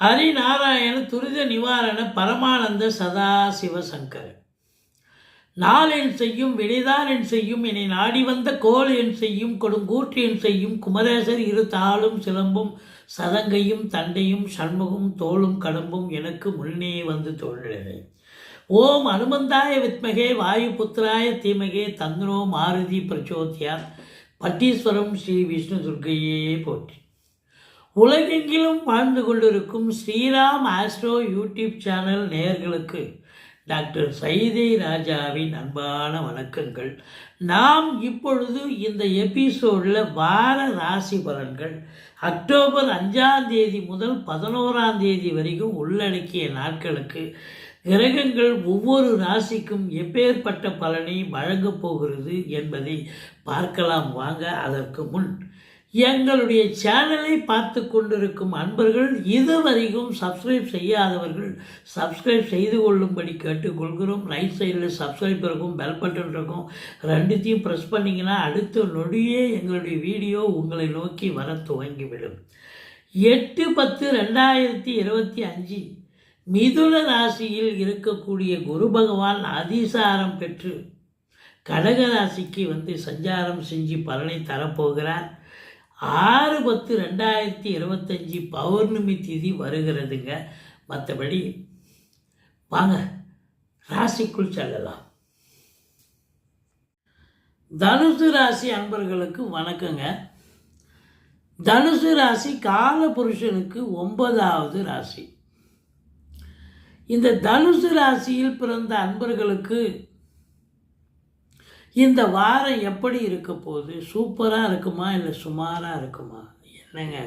ஹரிநாராயண துரித நிவாரண பரமானந்த சதா சிவசங்கர நாளென் செய்யும் வினைதான் என் செய்யும் என்னை நாடி வந்த கோல் என் செய்யும் கொடுங்கூற்று என் செய்யும் குமரேசர் இரு தாளும் சிலம்பும் சதங்கையும் தண்டையும் சண்முகம் தோளும் கடம்பும் எனக்கு முன்னே வந்து தோன்றினது ஓம் அனுமந்தாய வித்மகே வாயு புத்திராய தீமகே தந்திரோ மாருதி பிரச்சோத்யா பட்டீஸ்வரம் ஸ்ரீ விஷ்ணு துர்க்கையே போற்றி. உலகெங்கிலும் வாழ்ந்து கொண்டிருக்கும் ஸ்ரீராம் ஆஸ்ட்ரோ யூடியூப் சேனல் நேயர்களுக்கு டாக்டர் சைதை ராஜாவின் அன்பான வணக்கங்கள். நாம் இப்பொழுது இந்த எபிசோடில் வார ராசி பலன்கள் அக்டோபர் அஞ்சாம் தேதி முதல் பதினோராம் தேதி வரைக்கும் உள்ளடக்கிய நாட்களுக்கு கிரகங்கள் ஒவ்வொரு ராசிக்கும் எப்பேற்பட்ட பலனை வழங்கப் போகிறது என்பதை பார்க்கலாம் வாங்க. அதற்கு முன் எங்களுடைய சேனலை பார்த்து கொண்டிருக்கும் அன்பர்கள் இதுவரைக்கும் சப்ஸ்கிரைப் செய்யாதவர்கள் சப்ஸ்கிரைப் செய்து கொள்ளும்படி கேட்டுக்கொள்கிறோம். ரைட் சைடில் சப்ஸ்கிரைப் இருக்கும் பெல் பட்டன் இருக்கும். ரெண்டுத்தையும் ப்ரெஸ் பண்ணிங்கன்னா அடுத்த நொடியே எங்களுடைய வீடியோ உங்களை நோக்கி வர துவங்கிவிடும். எட்டு பத்து ரெண்டாயிரத்தி இருபத்தி அஞ்சு மிதுன ராசியில் இருக்கக்கூடிய குரு பகவான் அதிசாரம் பெற்று கடக ராசிக்கு வந்து சஞ்சாரம் செஞ்சு பலனை தரப்போகிறார். ஆறு பத்து ரெண்டாயிரத்தி இருபத்தஞ்சி பௌர்ணமி திதி வருகிறதுங்க. மற்றபடி வாங்க ராசிக்குள் செல்லலாம். தனுசு ராசி அன்பர்களுக்கு வணக்கங்க. தனுசு ராசி கால புருஷனுக்கு ஒன்பதாவது ராசி. இந்த தனுசு ராசியில் பிறந்த அன்பர்களுக்கு இந்த வாரம் எப்படி இருக்க போகுது? சூப்பராக இருக்குமா இல்லை சுமாராக இருக்குமா? என்னங்க?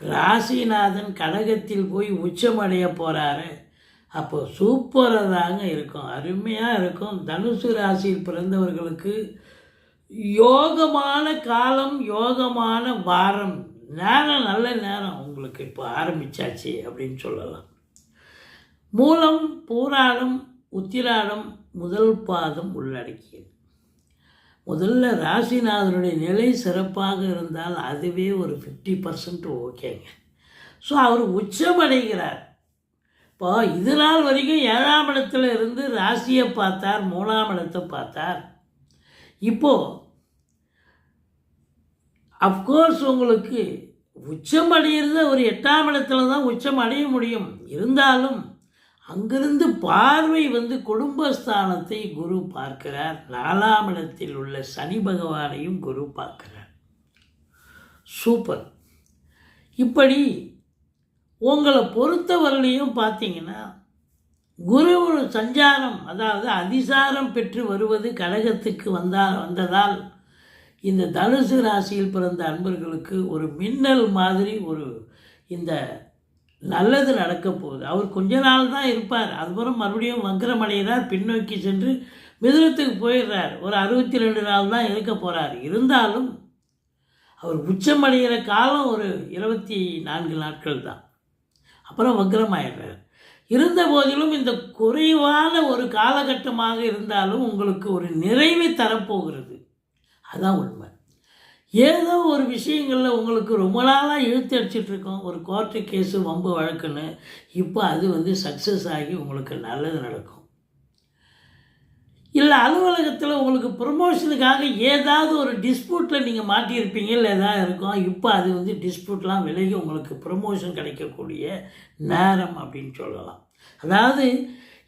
ராசிநாதன் கடகத்தில் போய் உச்சமடைய போகிறாரு அப்போ சூப்பராக தாங்க இருக்கும். அருமையாக இருக்கும். தனுசு ராசியில் பிறந்தவர்களுக்கு யோகமான காலம் யோகமான வாரம். நேரம் நல்ல நேரம் உங்களுக்கு இப்போ ஆரம்பிச்சாச்சு அப்படின்னு சொல்லலாம். மூலம் பூராடம் உத்திராடம் முதல் பாதம் உள்ளடக்கியது. முதல்ல ராசிநாதனுடைய நிலை சிறப்பாக இருந்தால் அதுவே ஒரு ஃபிஃப்டி பர்சன்ட் ஓகேங்க. ஸோ அவர் உச்சமடைகிறார். இப்போ இது நாள் வரைக்கும் ஏழாம் இடத்துல இருந்து ராசியை பார்த்தார் மூணாம் இடத்தை பார்த்தார். இப்போது அஃப்கோர்ஸ் உங்களுக்கு உச்சம் அடையிறது ஒரு எட்டாம் இடத்துல தான் உச்சம் அடைய முடியும். இருந்தாலும் அங்கிருந்து பார்வை வந்து குடும்பஸ்தானத்தை குரு பார்க்கிறார். நாலாம் இடத்தில் உள்ள சனி பகவானையும் குரு பார்க்கிறார். சூப்பர். இப்படி உங்களை பொறுத்தவரையிலையும் பார்த்தீங்கன்னா குரு சஞ்சாரம் அதாவது அதிசாரம் பெற்று வருவது கழகத்துக்கு வந்தால் வந்ததால் இந்த தனுசு ராசியில் பிறந்த அன்பர்களுக்கு ஒரு மின்னல் மாதிரி ஒரு இந்த நல்லது நடக்க போகுது. அவர் கொஞ்ச நாள் தான் இருப்பார். அதுக்கப்புறம் மறுபடியும் வக்கரமடைகிறார் பின்னோக்கி சென்று மிதுனத்துக்கு போயிடுறார். ஒரு அறுபத்தி ரெண்டு நாள் தான் இருக்க போகிறார் இருந்தாலும் அவர் உச்சமடைகிற காலம் ஒரு இருபத்தி நான்கு நாட்கள் தான். அப்புறம் வக்ரமாயிடுறார். இருந்த போதிலும் இந்த குறைவான ஒரு காலகட்டமாக இருந்தாலும் உங்களுக்கு ஒரு நிறைவை தரப்போகிறது. அதுதான் உண்மை. ஏதோ ஒரு விஷயங்களில் உங்களுக்கு ரொம்ப நாளாக இழுத்து அடிச்சிட்ருக்கோம் ஒரு கோர்ட்டு கேஸு வம்பு வழக்குன்னு. இப்போ அது வந்து சக்ஸஸ் ஆகி உங்களுக்கு நல்லது நடக்கும். இல்லை அலுவலகத்தில் உங்களுக்கு ப்ரொமோஷனுக்காக ஏதாவது ஒரு டிஸ்பியூட்டில் நீங்கள் மாட்டியிருப்பீங்க இல்லை ஏதாவது இருக்கும். இப்போ அது வந்து டிஸ்பியூட்லாம் விலகி உங்களுக்கு ப்ரொமோஷன் கிடைக்கக்கூடிய நேரம் அப்படின்னு சொல்லலாம். அதாவது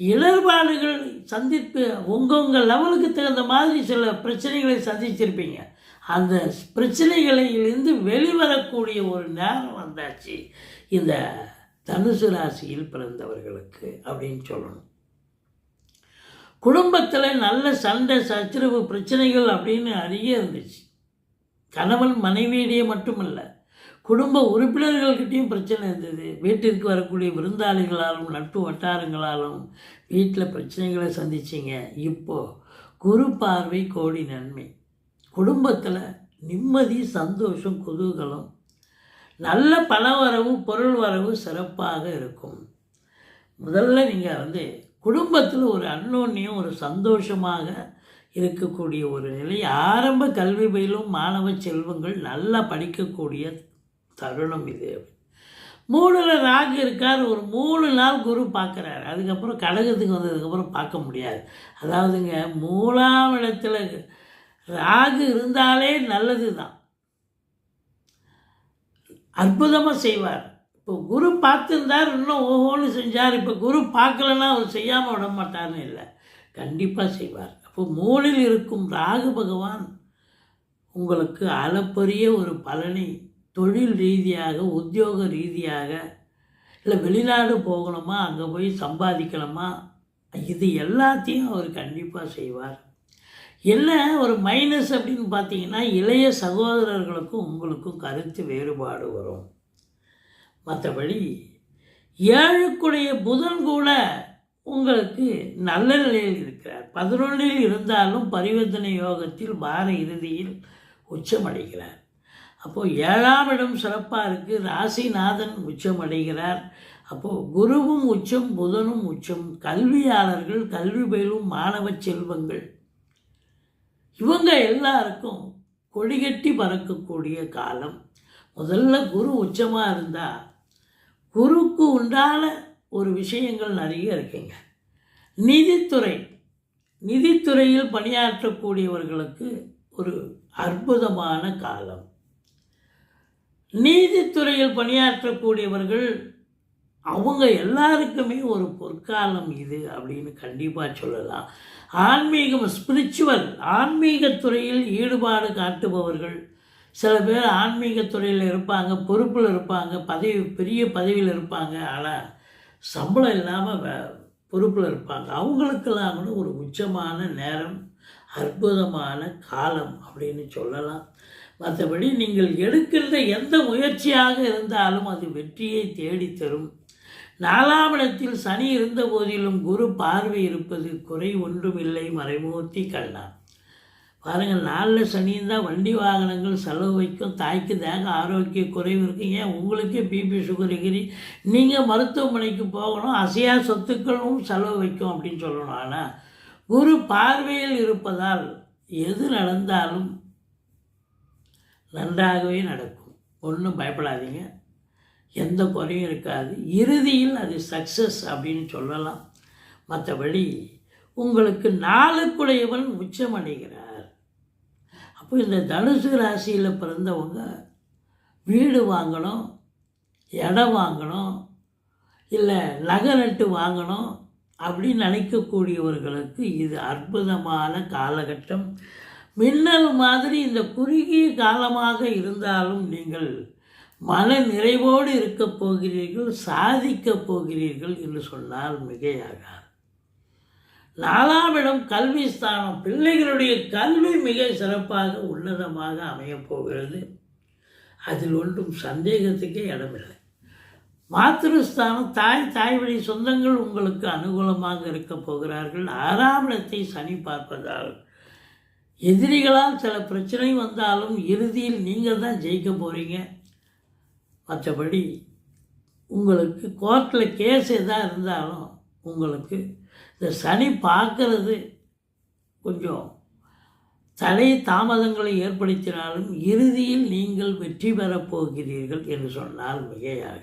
இடர்பாடுகள் சந்திப்பு உங்கள் உங்கள் லெவலுக்கு தகுந்த மாதிரி சில பிரச்சனைகளை சந்திச்சிருப்பீங்க. அந்த பிரச்சனைகளிலிருந்து வெளிவரக்கூடிய ஒரு நேரம் வந்தாச்சு. இந்த தனுசு ராசியில் பிறந்தவர்களுக்கு அப்படின்னு சொல்லணும். குடும்பத்தில் நல்ல சண்டை சச்சரவு பிரச்சனைகள் அப்படின்னு நிறைய இருந்துச்சு. கணவன் மனைவியிடையே மட்டுமல்ல குடும்ப உறுப்பினர்கள்கிட்டையும் பிரச்சனை இருந்தது. வீட்டிற்கு வரக்கூடிய விருந்தாளிகளாலும் நட்பு வட்டாரங்களாலும் வீட்டில் பிரச்சனைகளை சந்திச்சிங்க. இப்போது குரு பார்வை கோடி நன்மை. குடும்பத்தில் நிம்மதி சந்தோஷம் குதூகலம். நல்ல பண வரவு பொருள் வரவு சிறப்பாக இருக்கும். முதல்ல நீங்கள் வந்து குடும்பத்தில் ஒரு அன்னோன்யம் ஒரு சந்தோஷமாக இருக்கக்கூடிய ஒரு நிலை. ஆரம்ப கல்வி பயிலும் மாணவ செல்வங்கள் நல்லா படிக்கக்கூடிய தருணம் இது. மூணில் ராகு இருக்கார் ஒரு மூணு நாள் குரு பார்க்குறாரு. அதுக்கப்புறம் கடகத்துக்கு வந்ததுக்கப்புறம் பார்க்க முடியாது. அதாவதுங்க மூணாம் இடத்துல ராகு இருந்தாலே நல்லது தான் அற்புதமாக செய்வார். இப்போ குரு பார்த்துருந்தார் இன்னும் ஓஹோன்னு செஞ்சார். இப்போ குரு பார்க்கலன்னா அவர் செய்யாமல் விட மாட்டார்னு இல்லை. கண்டிப்பாக செய்வார். அப்போ மூலில் இருக்கும் ராகு பகவான் உங்களுக்கு அளப்பரிய ஒரு பலனை தொழில் ரீதியாக உத்தியோக ரீதியாக இல்லை வெளிநாடு போகணுமா அங்கே போய் சம்பாதிக்கணுமா இது எல்லாத்தையும் அவர் கண்டிப்பாக செய்வார். என்ன ஒரு மைனஸ் அப்படின்னு பார்த்தீங்கன்னா இளைய சகோதரர்களுக்கும் உங்களுக்கும் கருத்து வேறுபாடு வரும். மற்றபடி ஏழுக்குடைய புதன் கூட உங்களுக்கு நல்ல நிலையில் இருக்கிறார். பதினொன்றில் இருந்தாலும் பரிவர்த்தனை யோகத்தில் வார இறுதியில் உச்சமடைகிறார். அப்போது ஏழாம் இடம் சிறப்பாக இருக்குது ராசிநாதன் உச்சமடைகிறார். அப்போது குருவும் உச்சம் புதனும் உச்சம். கல்வியாளர்கள் கல்வி பயிலும் மாணவ செல்வங்கள் இவங்க எல்லாருக்கும் கொடிகட்டி பறக்கக்கூடிய காலம். முதல்ல குரு உச்சமாக இருந்தால் குருக்கு உண்டான ஒரு விஷயங்கள் நிறைய இருக்குங்க. நிதித்துறை நிதித்துறையில் பணியாற்றக்கூடியவர்களுக்கு ஒரு அற்புதமான காலம். நீதித்துறையில் பணியாற்றக்கூடியவர்கள் அவங்க எல்லாருக்குமே ஒரு பொற்காலம் இது அப்படின்னு கண்டிப்பாக சொல்லலாம். ஆன்மீகம் ஸ்பிரிச்சுவல் ஆன்மீகத்துறையில் ஈடுபாடு காட்டுபவர்கள். சில பேர் ஆன்மீகத்துறையில் இருப்பாங்க பொறுப்பில் இருப்பாங்க பதவி பெரிய பதவியில் இருப்பாங்க ஆனால் சம்பளம் இல்லாமல் வே பொறுப்பில் இருப்பாங்க. அவங்களுக்கெல்லாம் கூட ஒரு உச்சமான நேரம் அற்புதமான காலம் அப்படின்னு சொல்லலாம். மற்றபடி நீங்கள் எடுக்கின்ற எந்த முயற்சியாக இருந்தாலும் அது வெற்றியை தேடித்தரும் நாலாம் இடத்தில் சனி இருந்த போதிலும் குரு பார்வை இருப்பது குறை ஒன்றும் இல்லை மறைமூர்த்தி கண்ணா. பாருங்கள் நாளில் சனியும் தான் வண்டி வாகனங்கள் செலவு வைக்கும். தாய்க்கு தேக ஆரோக்கிய குறைவு இருக்கும் ஏன்? உங்களுக்கே பிபி சுகர் இருக்கிறி நீங்கள் மருத்துவமனைக்கு போகணும் அசையா சொத்துக்களும் செலவு வைக்கும் அப்படின்னு சொல்லணும். ஆனால் குரு பார்வையில் இருப்பதால் எது நடந்தாலும் நன்றாகவே நடக்கும். ஒன்றும் பயப்படாதீங்க. எந்த குறையும் இருக்காது. இறுதியில் அது சக்ஸஸ் அப்படின்னு சொல்லலாம். மற்றபடி உங்களுக்கு நாளுக்குடையவன் உச்சமடைகிறார். அப்போ இந்த தனுசு ராசியில் பிறந்தவங்க வீடு வாங்கணும் இடம் வாங்கணும் இல்லை நகை நட்டு வாங்கணும் அப்படின்னு நினைக்கக்கூடியவர்களுக்கு இது அற்புதமான காலகட்டம். மின்னல் மாதிரி இந்த குறுகிய காலமாக இருந்தாலும் நீங்கள் மன நிறைவோடு இருக்கப் போகிறீர்கள் சாதிக்கப் போகிறீர்கள் என்று சொன்னால் மிகையாகாது. நாலாம் இடம் கல்வி ஸ்தானம். பிள்ளைகளுடைய கல்வி மிக சிறப்பாக உன்னதமாக அமையப் போகிறது. அதில் ஒன்றும் சந்தேகத்துக்கே இடமில்லை. மாத்திருஸ்தானம் தாய் தாய் வழி சொந்தங்கள் உங்களுக்கு அனுகூலமாக இருக்கப் போகிறார்கள். ஆறாம் இடத்தை சனி பார்ப்பதால் எதிரிகளால் சில பிரச்சனை வந்தாலும் இறுதியில் நீங்கள் தான் ஜெயிக்க போகிறீங்க மற்றபடி உங்களுக்கு கோர்ட்டில் கேஸ் எதாக இருந்தாலும் உங்களுக்கு இந்த சனி பார்க்கறது கொஞ்சம் தடை தாமதங்களை ஏற்படுத்தினாலும் இறுதியில் நீங்கள் வெற்றி பெறப் போகிறீர்கள் என்று சொன்னால் மிகையாக.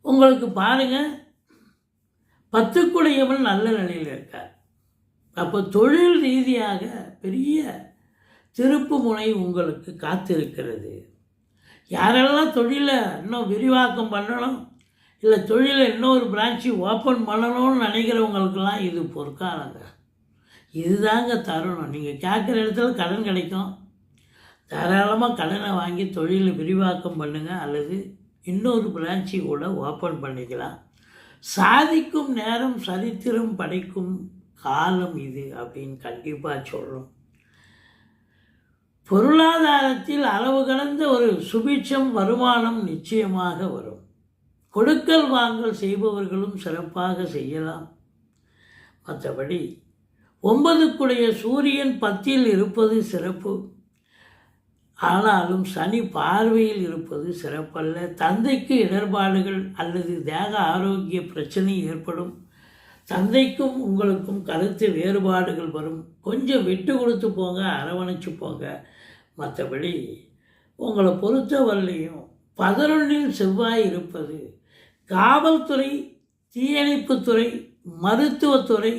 உங்களுக்கு பாருங்கள் பத்துக்குடையவன் நல்ல நிலையில் இருக்கார். அப்போ தொழில் ரீதியாக பெரிய திருப்பு முனை உங்களுக்கு காத்திருக்கிறது. யாரெல்லாம் தொழிலை இன்னும் விரிவாக்கம் பண்ணணும் இல்லை தொழிலை இன்னொரு பிரான்ச்சு ஓப்பன் பண்ணணும்னு நினைக்கிறவங்களுக்கெல்லாம் இது பொற்காலங்க. இதுதாங்க தருணம். நீங்கள் கேட்குற இடத்துல கடன் கிடைக்கும். தாராளமாக கடனை வாங்கி தொழிலை விரிவாக்கம் பண்ணுங்கள் அல்லது இன்னொரு பிரான்ச்சு கூட ஓப்பன் பண்ணிக்கலாம். சாதிக்கும் நேரம் சரித்திரம் படைக்கும் காலம் இது அப்படின்னு கண்டிப்பாக சொல்கிறோம் பொருளாதாரத்தில் அளவு கடந்த ஒரு சுபிட்சம் வருமானம் நிச்சயமாக வரும். கொடுக்கல் வாங்கல் செய்பவர்களும் சிறப்பாக செய்யலாம். மற்றபடி ஒன்பதுக்குடைய சூரியன் பத்தில் இருப்பது சிறப்பு. ஆனாலும் சனி பார்வையில் இருப்பது சிறப்பல்ல. தந்தைக்கு இடர்பாடுகள் அல்லது தேக ஆரோக்கிய பிரச்சனை ஏற்படும். தந்தைக்கும் உங்களுக்கும் கருத்து வேறுபாடுகள் வரும். கொஞ்சம் விட்டு கொடுத்து போங்க அரவணைச்சு போங்க. மற்றபடி உங்களை பொறுத்தவரையிலையும் பதினொன்றில் செவ்வாய் இருப்பது காவல்துறை தீயணைப்புத்துறை மருத்துவத்துறை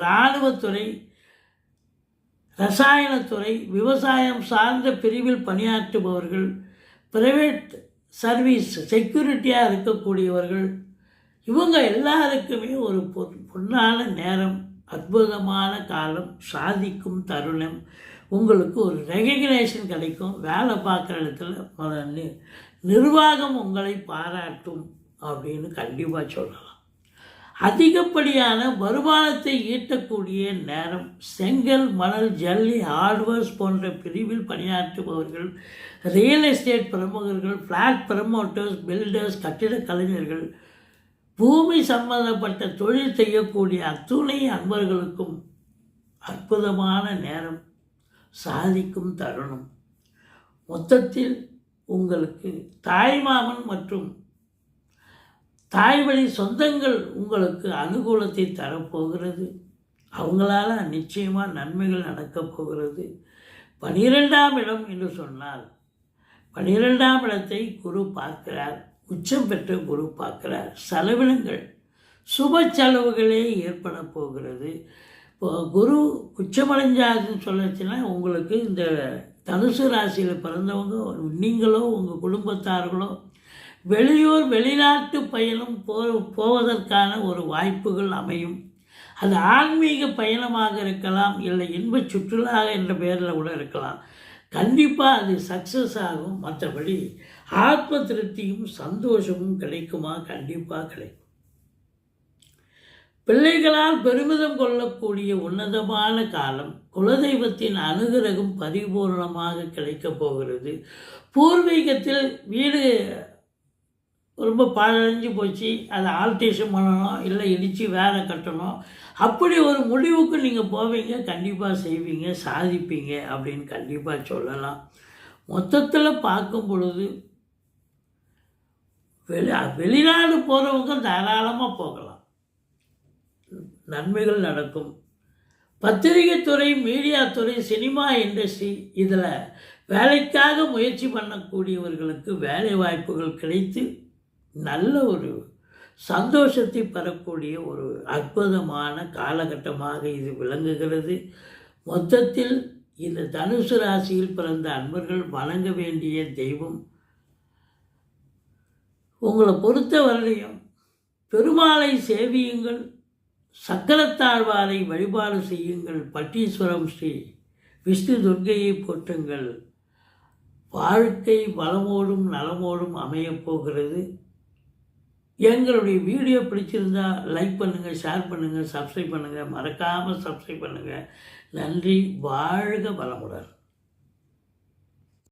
இராணுவத்துறை ரசாயனத்துறை விவசாயம் சார்ந்த பிரிவில் பணியாற்றுபவர்கள் பிரைவேட் சர்வீஸ் செக்யூரிட்டியாக இருக்கக்கூடியவர்கள் இவங்க எல்லாருக்குமே ஒரு பொன்னான நேரம் அற்புதமான காலம் சாதிக்கும் தருணம் உங்களுக்கு ஒரு ரெகக்னேஷன் கிடைக்கும் வேலை பார்க்குற இடத்துல நி நிர்வாகம் உங்களை பாராட்டும் அப்படின்னு கண்டிப்பாக சொல்லலாம். அதிகப்படியான வருமானத்தை ஈட்டக்கூடிய நேரம் செங்கல் மணல் ஜல்லி ஹார்ட்வேர்ஸ் போன்ற பிரிவில் பணியாற்றுபவர்கள் ரியல் எஸ்டேட் பிரமுகர்கள் ஃப்ளாட் ப்ரமோட்டர்ஸ் பில்டர்ஸ் கட்டிடக் கலைஞர்கள் பூமி சம்பந்தப்பட்ட தொழில் செய்யக்கூடிய அத்துணை அன்பர்களுக்கும் அற்புதமான நேரம் சாதிக்கும் தருணம். மொத்தத்தில் உங்களுக்கு தாய்மாமன் மற்றும் தாய்வழி சொந்தங்கள் உங்களுக்கு அனுகூலத்தை தரப்போகிறது. அவங்களால நிச்சயமாக நன்மைகள் நடக்கப் போகிறது. பனிரெண்டாம் இடம் என்று சொன்னால் பனிரெண்டாம் இடத்தை குரு பார்க்கிறார். உச்சம் பெற்ற குரு பார்க்குறார். செலவினங்கள் சுப செலவுகளே ஏற்பட போகிறது. இப்போ குரு உச்சமடைஞ்சாருன்னு சொல்லச்சுன்னா உங்களுக்கு இந்த தனுசு ராசியில் பிறந்தவங்க நீங்களோ உங்கள் குடும்பத்தார்களோ வெளியூர் வெளிநாட்டு பயணம் போ போவதற்கான ஒரு வாய்ப்புகள் அமையும். அது ஆன்மீக பயணமாக இருக்கலாம் இல்லை இன்ப சுற்றுலா என்ற பெயரில் கூட இருக்கலாம். கண்டிப்பாக அது சக்ஸஸ் ஆகும். மற்றபடி ஆத்ம திருப்தியும் சந்தோஷமும் கிடைக்குமா? கண்டிப்பாக கிடைக்கும். பிள்ளைகளால் பெருமிதம் கொள்ளக்கூடிய உன்னதமான காலம் குலதெய்வத்தின் அனுகிரகம் பரிபூர்ணமாக கிடைக்கப் போகிறது. பூர்வீகத்தில் வீடு ரொம்ப பழஞ்சு போச்சு. அதை ஆல்ட்ரேஷன் பண்ணணும் இல்லை இடித்து வேலை கட்டணும். அப்படி ஒரு முடிவுக்கு நீங்கள் போவீங்க கண்டிப்பாக செய்வீங்க சாதிப்பீங்க அப்படின்னு கண்டிப்பாக சொல்லலாம். மொத்தத்தில் பார்க்கும் பொழுது வெளி வெளிநாடு போகிறவங்க தாராளமாக போகலாம். நன்மைகள் நடக்கும். பத்திரிகை துறை மீடியா துறை சினிமா இண்டஸ்ட்ரி இதில் வேலைக்காக முயற்சி பண்ணக்கூடியவர்களுக்கு வேலை வாய்ப்புகள் கிடைத்து நல்ல ஒரு சந்தோஷத்தை பெறக்கூடிய ஒரு அற்புதமான காலகட்டமாக இது விளங்குகிறது. மொத்தத்தில் இந்த தனுசு ராசியில் பிறந்த அன்பர்கள் வணங்க வேண்டிய தெய்வம் உங்களை பொறுத்த வரலையும் பெருமாளை சேவியுங்கள் சக்கரத்தாழ்வாரை வழிபாடு செய்யுங்கள் பட்டீஸ்வரம் ஸ்ரீ விஷ்ணு துர்கையை போற்றுங்கள். வாழ்க்கை வளமோடும் நலமோடும் அமையப் போகிறது. எங்களுடைய வீடியோ பிடிச்சிருந்தா லைக் பண்ணுங்கள் ஷேர் பண்ணுங்கள் சப்ஸ்கிரைப் பண்ணுங்கள் மறக்காமல் சப்ஸ்கிரைப் பண்ணுங்கள் நன்றி வாழ்க வளமுடன்.